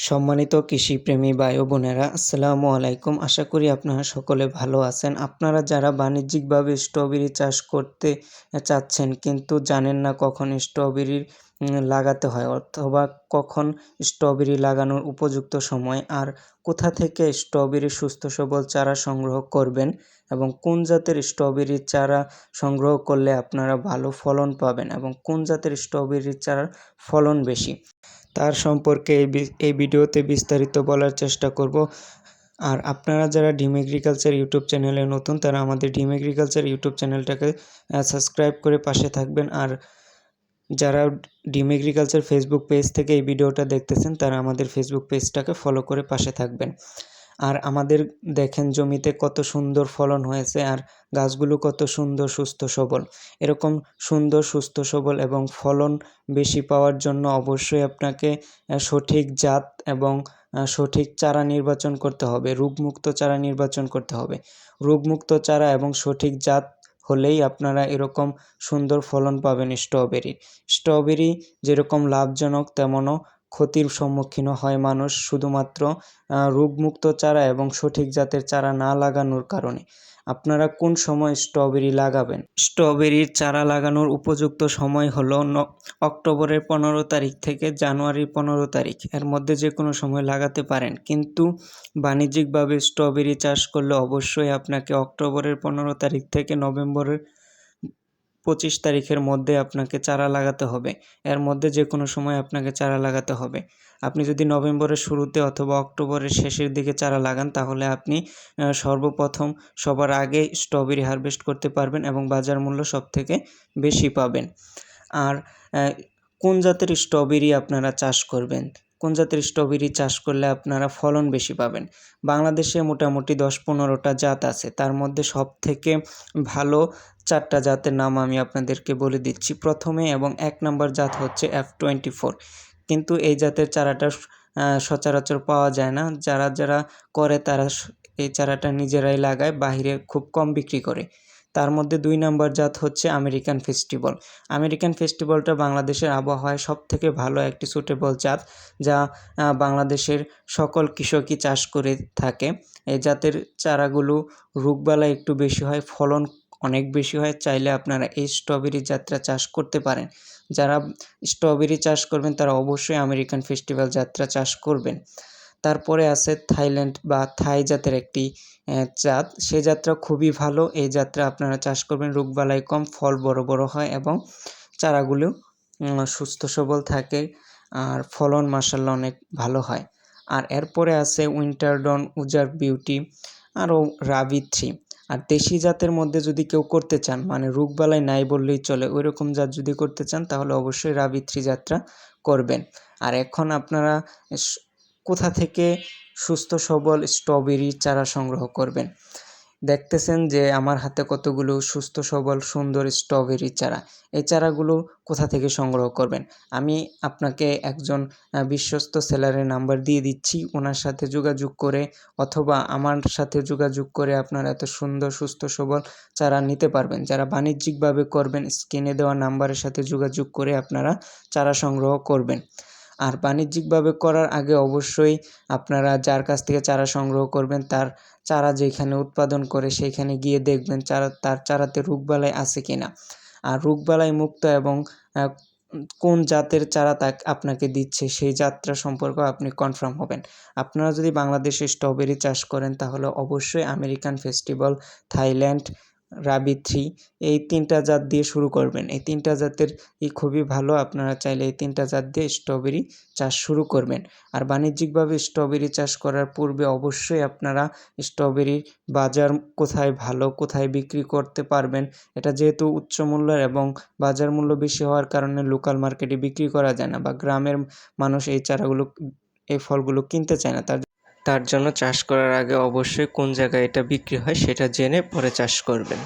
সম্মানিত কৃষিপ্রেমী ভাই ও বোনেরা, আসসালামু আলাইকুম। আশা করি আপনারা সকলে ভালো আছেন। আপনারা যারা বাণিজ্যিকভাবে স্ট্রবেরি চাষ করতে চাচ্ছেন কিন্তু জানেন না কখন স্ট্রবেরি লাগাতে হয়, অথবা কখন স্ট্রবেরি লাগানোর উপযুক্ত সময় আর কোথা থেকে স্ট্রবেরি সুস্থ সবল চারা সংগ্রহ করবেন এবং কোন জাতের স্ট্রবেরির চারা সংগ্রহ করলে আপনারা ভালো ফলন পাবেন এবং কোন জাতের স্ট্রবেরির চারার ফলন বেশি, তার সম্পর্কে এই এই ভিডিওতে বিস্তারিত বলার চেষ্টা করব। আর আপনারা যারা ডিম এগ্রিকালচার ইউটিউব চ্যানেলে নতুন, তারা আমাদের ডিম এগ্রিকালচার ইউটিউব চ্যানেলটাকে সাবস্ক্রাইব করে পাশে থাকবেন। আর যারা ডিম এগ্রিকালচার ফেসবুক পেজ থেকে এই ভিডিওটা দেখতেছেন, তারা আমাদের ফেসবুক পেজটাকে ফলো করে পাশে থাকবেন। আর আমাদের দেখেন জমিতে কত সুন্দর ফলন হয়েছে আর গাছগুলো কত সুন্দর, সুস্থ, সবল। এরকম সুন্দর, সুস্থ, সবল এবং ফলন বেশি পাওয়ার জন্য অবশ্যই আপনাকে সঠিক জাত এবং সঠিক চারা নির্বাচন করতে হবে। রোগমুক্ত চারা নির্বাচন করতে হবে। রোগমুক্ত চারা এবং সঠিক জাত হলেই আপনারা এরকম সুন্দর ফলন পাবেন স্ট্রবেরির স্ট্রবেরি যেরকম লাভজনক তেমনও ক্ষতির সম্মুখীন হয় মানুষ শুধুমাত্র রোগমুক্ত চারা এবং সঠিক জাতের চারা না লাগানোর কারণে। আপনারা কোন সময় স্ট্রবেরি লাগাবেন? স্ট্রবেরির চারা লাগানোর উপযুক্ত সময় হলো অক্টোবরের পনেরো তারিখ থেকে জানুয়ারির পনেরো তারিখ। এর মধ্যে যে কোনো সময় লাগাতে পারেন। কিন্তু বাণিজ্যিকভাবে স্ট্রবেরি চাষ করলে অবশ্যই আপনাকে অক্টোবরের পনেরো তারিখ থেকে নভেম্বরের পঁচিশ তারিখের মধ্যে আপনাকে চারা লাগাতে হবে। এর মধ্যে যে কোনো সময় আপনাকে চারা লাগাতে হবে। আপনি যদি নভেম্বরের শুরুতে অথবা অক্টোবরের শেষের দিকে চারা লাগান, তাহলে আপনি সর্বপ্রথম সবার আগে স্ট্রবেরি হারভেস্ট করতে পারবেন এবং বাজার মূল্য সব থেকে বেশি পাবেন। আর কোন জাতের স্ট্রবেরি আপনারা চাষ করবেন? কোন জাতের স্ট্রবেরি চাষ করলে আপনারা ফলন বেশি পাবেন? বাংলাদেশে মোটামুটি দশ পনেরোটা জাত আছে। তার মধ্যে সব থেকে ভালো চারটা জাতের নাম আমি আপনাদেরকে বলে দিচ্ছি। প্রথমে এবং এক নম্বর জাত হচ্ছে এফ টোয়েন্টি ফোর কিন্তু এই জাতের চারাটা সচরাচর পাওয়া যায় না। যারা যারা করে তারা এই চারাটা নিজেরাই লাগায়, বাহিরে খুব কম বিক্রি করে। তার মধ্যে দুই নম্বর জাত হচ্ছে আমেরিকান ফেস্টিভ্যাল। আমেরিকান ফেস্টিভ্যালটা বাংলাদেশের আবহাওয়ায় সব থেকে ভালো একটি সুটেবল জাত, যা বাংলাদেশের সকল কৃষকই চাষ করে থাকে। এই জাতের চারাগুলো রোগবালা একটু বেশি হয়, ফলন অনেক বেশি হয়, চাইলে আপনারা এই স্ট্রবেরি যাত্রা চাষ করতে পারেন। যারা স্ট্রবেরি চাষ করবেন, তারা অবশ্যই আমেরিকান ফেস্টিভ্যাল যাত্রা চাষ করবেন। তারপরে আছে থাইল্যান্ড বা থাই জাতের একটি জাত। সে যাত্রা খুবই ভালো। এই যাত্রা আপনারা চাষ করবেন। রোগবালাই কম, ফল বড় বড় হয় এবং চারাগুলো সুস্থ সবল থাকে আর ফলন মাসাল্লাহ অনেক ভালো হয়। আর এরপরে আছে উইন্টারডন উজার বিউটি আরও রাবি থ্রি আর দেশি জাতের মধ্যে যদি কেউ করতে চান মানে রোগবালাই নাই বললেই চলে ওই রকম জাত যদি করতে চান, তাহলে অবশ্যই রাবি থ্রি যাত্রা করবেন। আর এখন আপনারা কোথা থেকে সুস্থ সবল স্ট্রবেরি চারা সংগ্রহ করবেন? দেখতেছেন যে আমার হাতে কতগুলো সুস্থ সবল সুন্দর স্ট্রবেরি চারা। এই চারাগুলো কোথা থেকে সংগ্রহ করবেন? আমি আপনাকে একজন বিশ্বস্ত সেলারের নাম্বার দিয়ে দিচ্ছি। ওনার সাথে যোগাযোগ করে অথবা আমার সাথে যোগাযোগ করে আপনারা এত সুন্দর, সুস্থ, সবল চারা নিতে পারবেন। যারা বাণিজ্যিকভাবে করবেন, স্ক্রিনে দেওয়া নাম্বারের সাথে যোগাযোগ করে আপনারা চারা সংগ্রহ করবেন। আর বাণিজ্যিকভাবে করার আগে অবশ্যই আপনারা যার কাছ থেকে চারা সংগ্রহ করবেন, তার চারা যেখানে উৎপাদন করে সেইখানে গিয়ে দেখবেন চারা, তার চারাতে রোগবালাই আছে কি না আর রোগবালাই মুক্ত এবং কোন জাতের চারা তা আপনাকে দিচ্ছে সেই যাত্রা সম্পর্কেও আপনি কনফার্ম হবেন। আপনারা যদি বাংলাদেশে স্ট্রবেরি চাষ করেন তাহলে অবশ্যই American festival Thailand Rabi three এই তিনটা জাত দিয়ে শুরু করবেন। এই তিনটা জাতের ই খুবই ভালো, আপনারা চাইলে এই তিনটা জাত দিয়ে স্ট্রবেরি চাষ শুরু করবেন। আর বাণিজ্যিকভাবে স্ট্রবেরি চাষ করার পূর্বে অবশ্যই আপনারা স্ট্রবেরির বাজার কোথায় ভালো, কোথায় বিক্রি করতে পারবেন, এটা যেহেতু উচ্চ মূল্যের এবং বাজার মূল্য বেশি হওয়ার কারণে লোকাল মার্কেটে বিক্রি করা যায় না বা গ্রামের মানুষ এই চারাগুলো, এই ফলগুলো কিনতে চায় না, তার তার জন্য চাষ করার আগে অবশ্যই কোন জায়গায় এটা বিক্রি হয় সেটা জেনে পরে চাষ করবেন।